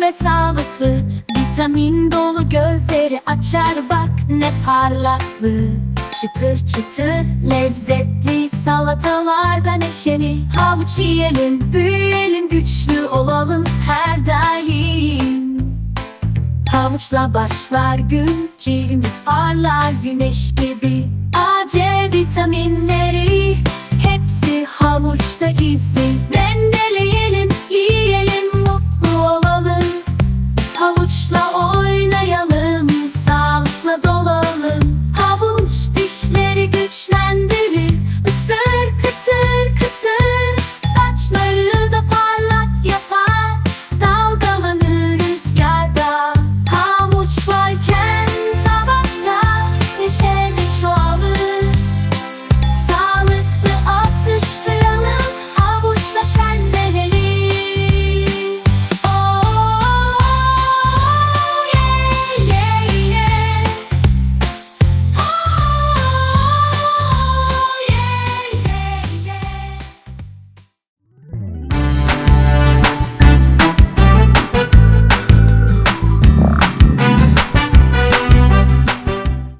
ve sağlıklı. Vitamin dolu gözleri açar bak ne parlaklığı Çıtır çıtır lezzetli salatalarda neşeli. Havuç yiyelim büyüyelim güçlü olalım her daim. Havuçla başlar gün Cildimiz parlar güneş gibi. A, vitaminleri Hepsi havuçta gizli Havuçla oy